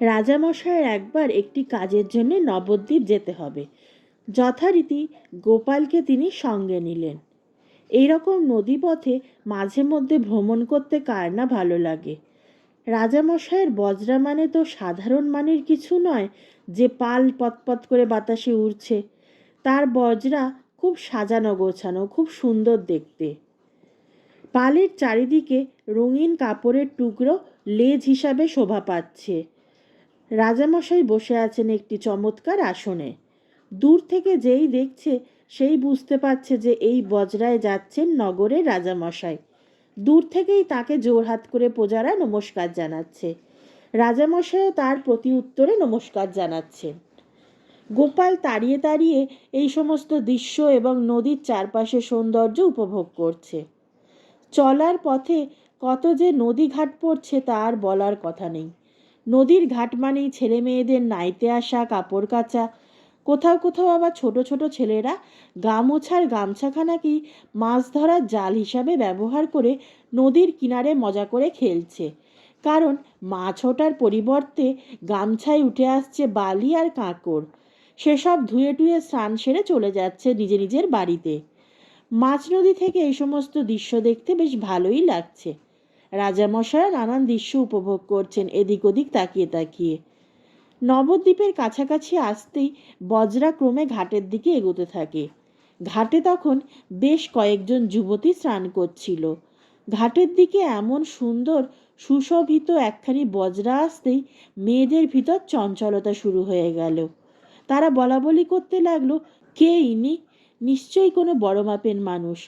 রাজামশাইয়ের একবার একটি কাজের জন্য নবদ্বীপ যেতে হবে। যথারীতি গোপালকে তিনি সঙ্গে নিলেন। এইরকম নদীপথে মাঝে মধ্যে ভ্রমণ করতে কার না ভালো লাগে। রাজামশাইয়ের বজরা মানে তো সাধারণ মানের কিছু নয় যে পাল পতপত করে বাতাসে উড়ছে। তার বজরা খুব সাজানো গোছানো, খুব সুন্দর দেখতে। পালের চারিদিকে রঙিন কাপড়ের টুকরো লেজ হিসাবে শোভা পাচ্ছে। রাজামশাই বসে আছেন একটি চমৎকার আসনে। দূর থেকে যেই দেখছে, সেই বুঝতে পারছে যে এই বজরায় যাচ্ছেন নগরের রাজামশাই। দূর থেকেই তাকে জোরহাত করে প্রজারা নমস্কার জানাচ্ছে। রাজামশাইও তার প্রতি উত্তরে নমস্কার জানাচ্ছেন গোপাল তাড়িয়ে তাড়িয়ে এই সমস্ত দৃশ্য এবং নদীর চারপাশে সৌন্দর্য উপভোগ করছে। চলার পথে কত যে নদী ঘাট পড়ছে তা আর বলার কথা নেই। নদীর ঘাট মানেই ছেলে মেয়েদের নাইতে আসা, কাপড় কাচা। কোথাও কোথাও আবার ছোট ছোট ছেলেরা গামোছার গামছাখানাকেই মাছ ধরার জাল হিসাবে ব্যবহার করে নদীর কিনারে মজা করে খেলছে। কারণ মাছ ওঠার পরিবর্তে গামছায় উঠে আসছে বালি আর কাঁকড়। সেসব ধুয়ে টুয়ে স্নান সেরে চলে যাচ্ছে নিজে নিজের বাড়িতে। মাছ নদী থেকে এই সমস্ত দৃশ্য দেখতে বেশ ভালোই লাগছে। রাজামশাই নানান দৃশ্য উপভোগ করছেন, এদিক ওদিক তাকিয়ে তাকিয়ে। নবদ্বীপের কাছাকাছি আসতেই বজরা ক্রমে ঘাটের দিকে এগোতে থাকে। ঘাটে তখন বেশ কয়েকজন যুবতী স্নান করছিল। ঘাটের দিকে এমন সুন্দর সুশোভিত একখানি বজরা আসতেই মেয়েদের ভিতর চঞ্চলতা শুরু হয়ে গেল। তারা বলা বলি করতে লাগল, কে ইনি? নিশ্চয়ই কোনো বড় মাপের মানুষ।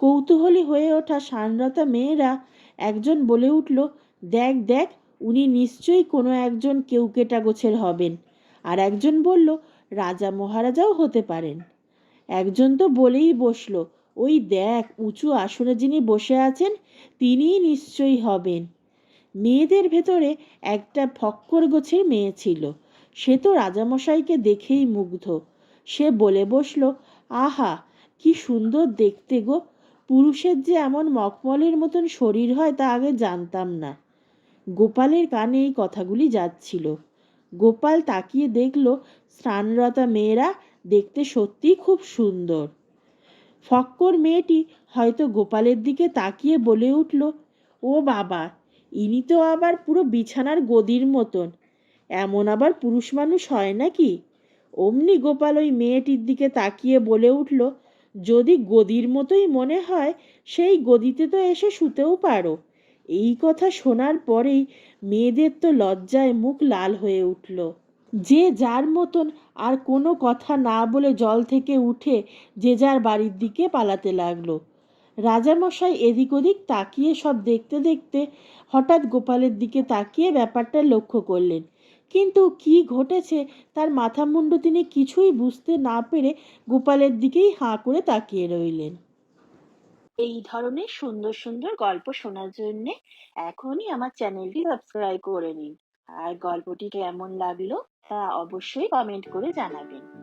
কৌতূহলী হয়ে ওঠা সানরতা মেয়েরা একজন বলে উঠল, দেখ দেখ, উনি নিশ্চয়ই কোনো একজন কেউকেটা গোছের হবেন। আর একজন বলল, রাজা মহারাজাও হতে পারেন। একজন তো বলেই বসল, ওই দেখ, উঁচু আসনে যিনি বসে আছেন, তিনিই নিশ্চয়ই হবেন। মেয়েদের ভেতরে একটা ফক্কর গোছের মেয়ে ছিল। সে তো রাজামশাইকে দেখেই মুগ্ধ। সে বলে বসল, আহা, কি সুন্দর দেখতে গো পুরুষের যে এমন মখমলের মতন শরীর হয় তা আগে জানতাম না। গোপালের কানে এই কথাগুলি যাচ্ছিল। গোপাল তাকিয়ে দেখল, স্নানরতা মেয়েরা দেখতে সত্যিই খুব সুন্দর। ফক্কর মেয়েটি হয়তো গোপালের দিকে তাকিয়ে বলে উঠল, ও বাবা, ইনি তো আবার পুরো বিছানার গদির মতন। এমন আবার পুরুষ মানুষ হয় নাকি? অমনি গোপাল ওই মেয়েটির দিকে তাকিয়ে বলে উঠল যদি গদির মতোই মনে হয়, সেই গদিতে তো এসে শুতেও পারো। এই কথা শোনার পরেই মেয়েদের তো লজ্জায় মুখ লাল হয়ে উঠল। যে যার মতন আর কোনো কথা না বলে জল থেকে উঠে যে যার বাড়ির দিকে পালাতে লাগল। রাজামশাই এদিক ওদিক তাকিয়ে সব দেখতে দেখতে হঠাৎ গোপালের দিকে তাকিয়ে ব্যাপারটা লক্ষ্য করলেন। কিন্তু কি ঘটেছে তার মাথা মুন্ডু তিনি কিছুই বুঝতে না পেরে গোপালের দিকেই হাঁ করে তাকিয়ে রইলেন। এই ধরনের সুন্দর সুন্দর গল্প শোনার জন্যে এখনই আমার চ্যানেলটি সাবস্ক্রাইব করে নিন। আর গল্পটি কেমন লাগল তা অবশ্যই কমেন্ট করে জানাবেন।